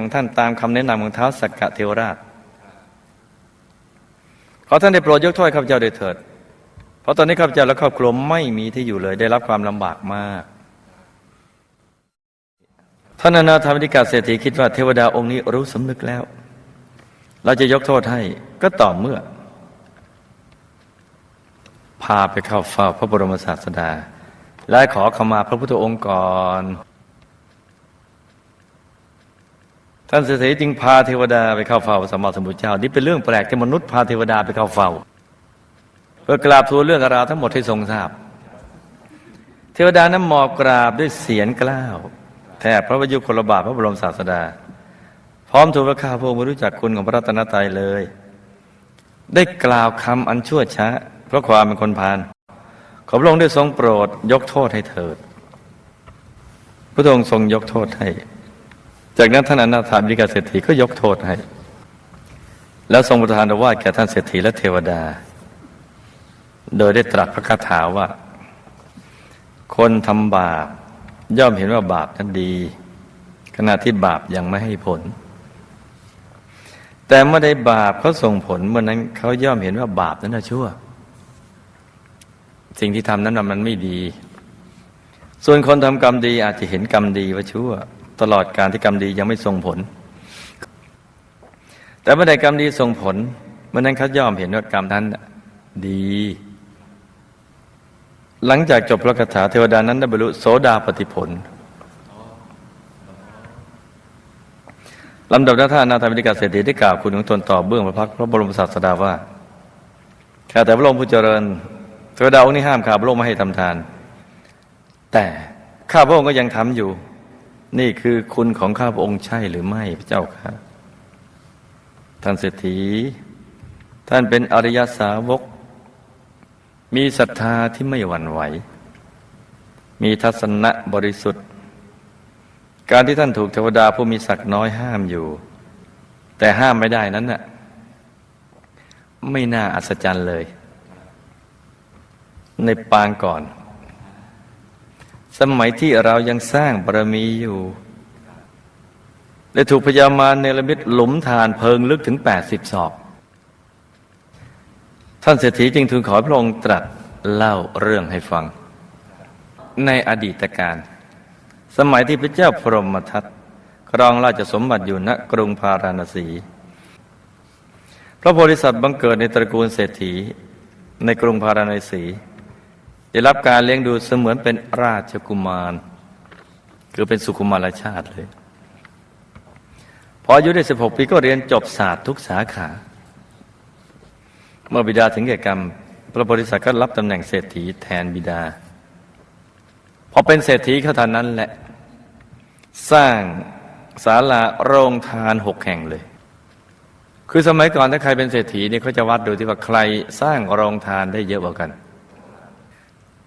ของท่านตามคำแนะนำของเท้าวสักกะเทวราช ขอท่านได้โปรดยกโทษข้าพเจ้าด้วยเถิด เพราะตอนนี้ข้าพเจ้าและครอบครัวไม่มีที่อยู่เลย ได้รับความลำบากมาก ท่านอนาถาวิกาเศรษฐีคิดว่าเทวดาองค์นี้รู้สำนึกแล้ว เราจะยกโทษให้ก็ต่อเมื่อ พาไปเข้าเฝ้าพระบรมศาสดา และขอขมาพระพุทธองค์ก่อน ท่านเศรษฐีจึงพาเทวดาไปเข้าเฝ้าพระสัมมาสัมพุทธเจ้า นี่เป็นเรื่องแปลกที่มนุษย์พาเทวดาไปเข้าเฝ้าเพื่อกราบทูลเรื่องราวทั้งหมดให้ทรงทราบ เทวดานั้นหมอบกราบด้วยเสียงกล้าวแทบพระวยุคลบาทพระบรมศาสดา พร้อมทูลว่าข้าพระองค์ไม่รู้จักคุณของพระรัตนตรัยเลย ได้กล่าวคำอันชั่วช้า เพราะความเป็นคนพาลขอพระองค์ได้ทรงโปรดยกโทษให้เถิด พระองค์ทรงยกโทษให้ จากนั้นท่านอนาถาบิกาเศรษฐีก็ยกโทษให้ แล้วทรงประทานอวาทแก่ท่านเศรษฐีและเทวดา โดยได้ตรัสพระคาถาว่า คนทำบาปย่อมเห็นว่าบาปนั้นดี ขณะที่บาปยังไม่ให้ผล แต่เมื่อใดบาปเขาส่งผลเมื่อนั้นเขาย่อมเห็นว่าบาปนั้นชั่ว สิ่งที่ทำนั้นมันไม่ดี ส่วนคนทำกรรมดีอาจจะเห็นกรรมดีว่าชั่ว ตลอดการที่กรรมดียังไม่ส่งผล แต่เมื่อใดกรรมดีส่งผลเมื่อนั้นเขาย่อมเห็นว่ากรรมนั้นดี หลังจากจบพระคาถาเทวดานั้นได้บรรลุโสดาปฏิผลลำดับนั้นท่านนาถมินิกาเศรษฐีได้กล่าวคุณของตนต่อเบื้องพระพักพระบรมศาสดาว่าข้าแต่พระองค์ผู้เจริญเทวดาองค์นี้ห้ามข้าพระองค์ไม่ให้ทำทาน แต่ข้าพระองค์ก็ยังทำอยู่ นี่คือคุณของข้าพระองค์ใช่หรือไม่พระเจ้าค่ะท่านเศรษฐี ท่านเป็นอริยสาวก มีศรัทธาที่ไม่หวั่นไหว มีทัศนะบริสุทธิ์ การที่ท่านถูกเทวดาผู้มีศักดิ์น้อยห้ามอยู่ แต่ห้ามไม่ได้นั้นน่ะไม่น่าอัศจรรย์เลย ในปางก่อน สมัยที่เรายังสร้างบารมีอยู่ ได้ถูกพญามารเนรมิตหลุมฐานเพิงลึกถึง80ศอกท่านเศรษฐีจึงทูลขอพระองค์ตรัสเล่าเรื่องให้ฟัง ในอดีตการ สมัยที่พระเจ้าพรหมทัตครองราชสมบัติอยู่ณกรุงพาราณสี พระโพธิสัตว์บังเกิดในตระกูลเศรษฐีในกรุงพาราณสี ได้รับการเลี้ยงดูเสมือนเป็นราชกุมาร คือเป็นสุคุมารชาติเลย พออายุได้ 16 ปีก็เรียนจบศาสตร์ทุกสาขา เมื่อบิดาถึงแก่กรรม พระโพธิสัตว์ก็รับตำแหน่งเศรษฐีแทนบิดา พอเป็นเศรษฐีเขาทันนั้นแหละ สร้างศาลาโรงทานหกแห่งเลย คือสมัยก่อนถ้าใครเป็นเศรษฐีเนี่ยเขาจะวัดดูที่ว่าใครสร้างโรงทานได้เยอะกว่ากัน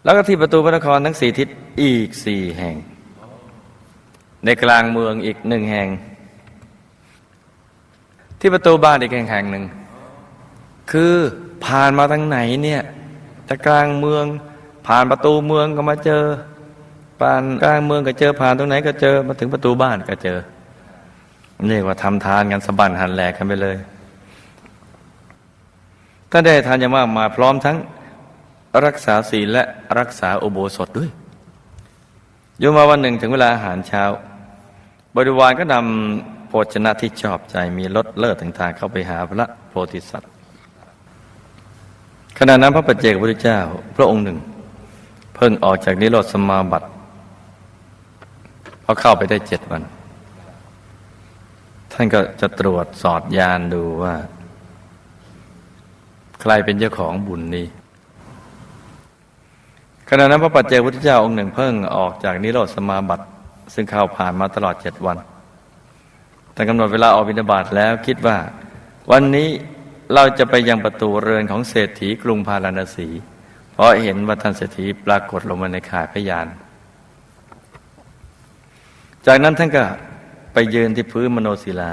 แล้วก็ที่ประตูพระนครทั้งสี่ทิศอีกสี่แห่ง ในกลางเมืองอีกหนึ่งแห่ง ที่ประตูบ้านอีกแห่งแห่งหนึ่ง คือผ่านมาทางไหนเนี่ยจากกลางเมืองผ่านประตูเมืองก็มาเจอผ่านกลางเมืองก็เจอผ่านตรงไหนก็เจอมาถึงประตูบ้านก็เจอเรียกว่าทำทานกันสบันหันแหลกกันไปเลย ถ้าได้ทานอย่างมากมาพร้อมทั้ง รักษาศีลและรักษาอุโบสถด้วยอยู่มาวันหนึ่งถึงเวลาอาหารเช้า บริวารก็นำโภชนะที่ชอบใจมีรสเลิศต่างๆ เข้าไปหาพระโพธิสัตว์ขณะนั้นพระปัจเจกพุทธเจ้า พระองค์หนึ่ง เพิ่งออกจากนิโรธสมาบัติพอเข้าไปได้เจ็ดวัน ท่านก็จะตรวจสอดยานดูว่า ใครเป็นเจ้าของบุญนี้ ณะนั้นพระปัจเจกพุทธเจ้าองค์หนึ่งเพิ่งออกจากนิโรธสมาบัติซึ่งเข้าผ่านมาตลอดเจ็ดวันแต่กำหนดเวลาออกบิณฑบาตแล้วคิดว่า วันนี้เราจะไปยังประตูเรือนของเศรษฐีกรุงพาราณสี เพราะเห็นว่าท่านเศรษฐีปรากฏลงมาในข่ายพยาน จากนั้นท่านก็ไปยืนที่พื้นมโนศิลา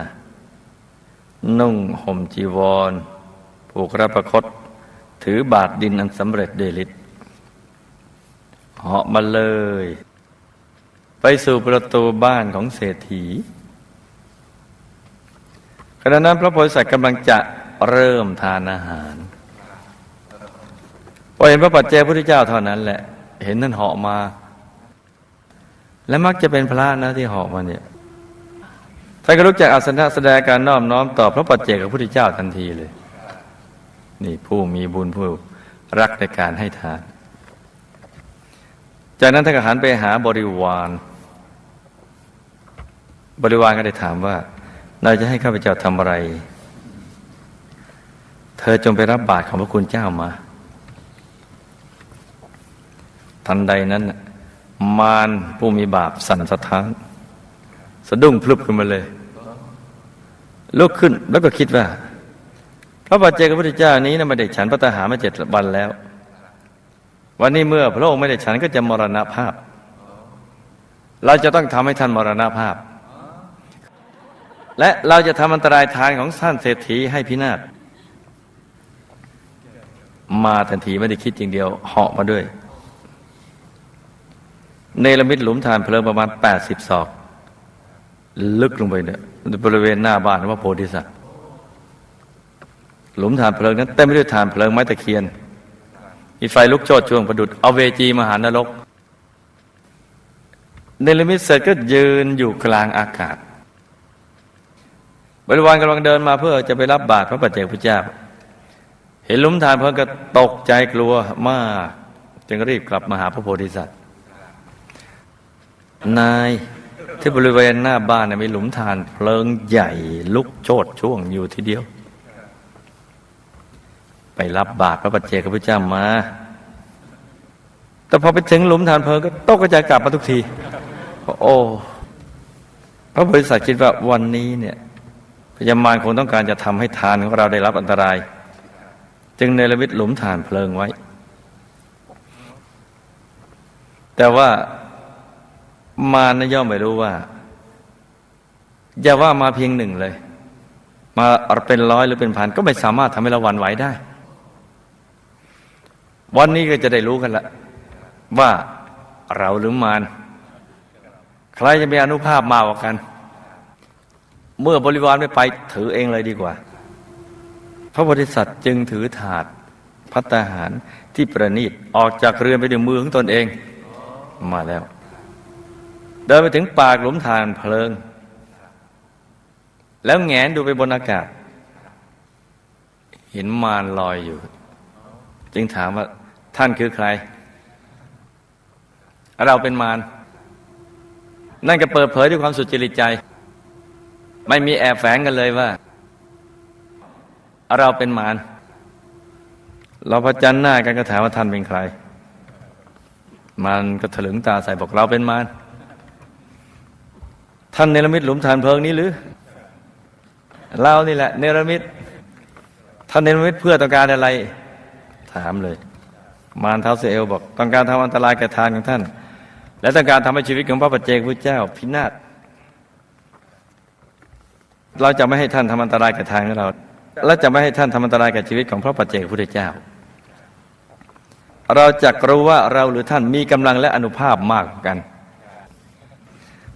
นุ่งห่มจีวรผูกรับประคต ถือบาทดินอันสำเร็จเดลิต เหาะมาเลย ไปสู่ประตูบ้านของเศรษฐีขณะนั้นพระโพธิสัตว์กำลังจะเริ่มทานอาหารพอเห็นพระปัจเจกพุทธเจ้าเท่านั้นแหละ เห็นท่านเหาะมา และมักจะเป็นพระนะที่เหาะมาเนี่ยท่านก็ลุกจากอาสนะแสดงการน้อมน้อมต่อพระปัจเจกพระพุทธเจ้าทันทีเลย นี่ผู้มีบุญผู้รักในการให้ทาน จากนั้นท่านก็หันไปหาบริวาร บริวารก็ได้ถามว่า เราจะให้ข้าพเจ้าทำอะไร เธอจงไปรับบาตรของพระคุณเจ้ามา ทันใดนั้น มารผู้มีบาปสั่นสะท้าน สะดุ้งพลุบขึ้นมาเลยลุกขึ้นแล้วก็คิดว่า พระบาทเจกพระพุทธเจ้านี้นะไม่ได้ฉันพระตาหารมาเจ็ดวันแล้ว วันนี้เมื่อพระองค์ไม่ได้ฉันก็จะมรณภาพ เราจะต้องทำให้ท่านมรณภาพ และเราจะทำอันตรายทานของท่านเศรษฐีให้พินาศมาทันทีไม่ได้คิดอย่างเดียวเหาะมาด้วยเนรมิตหลุมฐานเพลิงประมาณ 80ศอก ลึกลงไปเนี่ยบริเวณหน้าบ้านว่าโพธิสัตว์หลุมฐานเพลิงนั้นเต็มไปด้วยฐานเพลิงไม้ตะเคียน มีไฟลุกโชนช่วงประดุดเอาเวจีมหานรกเนรมิตเสร็จก็ยืนอยู่กลางอากาศ บริวารกำลังเดินมาเพื่อจะไปรับบาตรพระปัจเจกพุทธเจ้า เห็นหลุมฐานเพลิงก็ตกใจกลัวมาก จึงรีบกลับมาหาพระโพธิสัตว์ นายที่บริเวณหน้าบ้านเนยมีหลุมฐานเพลิงใหญ่ลุกโชดช่วงอยู่ทีเดียว ไปรับบาตรพระปัจเจกพุทธเจ้ามา แต่พอไปถึงหลุมฐานเพลิงก็ตกกระจายกลับมาทุกที โอ้พระบริษัทคิดว่าวันนี้เนี่ยพญามารคงต้องการจะทำให้ทานของเราได้รับอันตราย จึงเนรมิตหลุมฐานเพลิงไว้ แต่ว่ามารนะย่อมไม่รู้ว่าอย่าว่ามาเพียงหนึ่งเลย มาเป็นร้อยหรือเป็นพันก็ไม่สามารถทำให้เราหวั่นไหวได้ วันนี้ก็จะได้รู้กันละ ว่าเราหรือมารใครจะมีอนุภาพมากกว่ากัน เมื่อบริวารไม่ไปถือเองเลยดีกว่า พระโพธิสัตว์จึงถือถาดพัตตาหารที่ประณีตออกจากเรือนไปด้วยมือของตนเองมาแล้ว เดินไปถึงปากหลุมฐานเพลิง แล้วแงนดูไปบนอากาศ เห็นมารลอยอยู่ จึงถามว่า ท่านคือใคร เราเป็นมารนั่นก็เปิดเผยด้วยความสุจริตใจ ไม่มีแอบแฝงกันเลยว่า เราเป็นมารเราประจันหน้ากันก็ถามว่าท่านเป็นใคร มันก็ถลึงตาใส่บอกเราเป็นมารท่านเนรมิตหลุมฐานเพลิงนี้หรือเรานี่แหละ เนรมิตท่านเนรมิตเพื่อต้องการอะไร ถามเลย มารเท้าเสเอลบอก ต้องการทำอันตรายแก่ทานของท่าน และต้องการทำให้ชีวิตของพระปัจเจกพุทธเจ้าพินาศเราจะไม่ให้ท่านทำอันตรายแก่ทานของเรา และจะไม่ให้ท่านทำอันตรายแก่ชีวิตของพระปัจเจกพุทธเจ้า เราจะรู้ว่าเราหรือท่านมีกำลังและอนุภาพมากกัน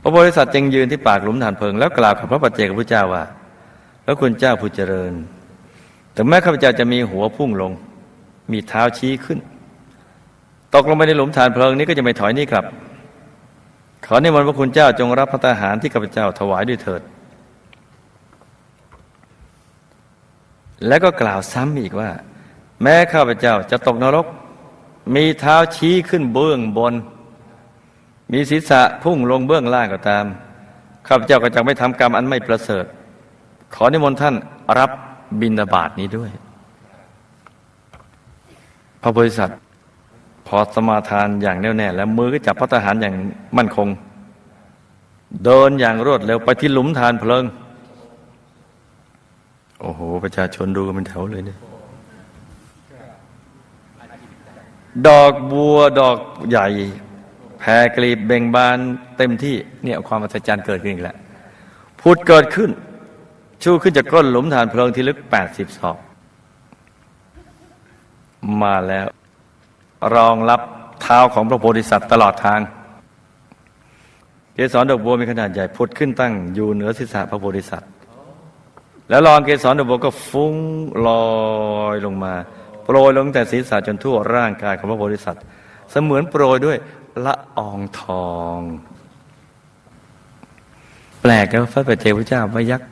พระบริษัทจึงยืนที่ปากหลุมฐานเพลิงแล้วกล่าวกับพระปัจเจกพุทธเจ้าว่าแล้วคุณเจ้าผู้เจริญถึงแม้ข้าพเจ้าจะมีหัวพุ่งลง มีเท้าชี้ขึ้น ตกลงไปในหลุมฐานเพลิงนี้ก็จะไม่ถอยหนี่กลับ ขอนิมนต์พระคุณเจ้าจงรับพระทหารที่ข้าพเจ้าถวายด้วยเถิด แล้วก็กล่าวซ้ำอีกว่า แม้ข้าพเจ้าจะตกนรก มีเท้าชี้ขึ้นเบื้องบน มีศีรษะพุ่งลงเบื้องล่างก็ตาม ข้าพเจ้าก็จะไม่ทำกรรมอันไม่ประเสริฐ ขอนิมนต์ท่านรับบิณฑบาตนี้ด้วย พระบริษัท พอสมาทานอย่างแน่วแน่แล้วมือก็จับพระทหารอย่างมั่นคง เดินอย่างรวดเร็วไปที่หลุมทานเพลิง โอ้โห ประชาชนดูกันเป็นแถวเลยเนี่ยดอกบัวดอกใหญ่แผ่กลีบเบ่งบานเต็มที่เนี่ยความอัศจรรย์เกิดขึ้นอีกแล้วพุดเกิดขึ้น ชูขึ้นจากก้นหลุมฐานเพลิงที่ลึก 80ศอกมาแล้ว รองรับเท้าของพระโพธิสัตว์ตลอดทาง เกสรดอกบัวมีขนาดใหญ่พุดขึ้นตั้งอยู่เหนือศีรษะพระโพธิสัตว์ แล้วลองเกสรดอกบัวก็ฟุ้งลอยลงมา โปรยลงแต่ศีรษะจนทั่วร่างกายของพระโพธิสัตว์ เสมือนโปรยด้วยละอองทอง แปลกนะพระปัจเจกพระเจ้าพระยักษ์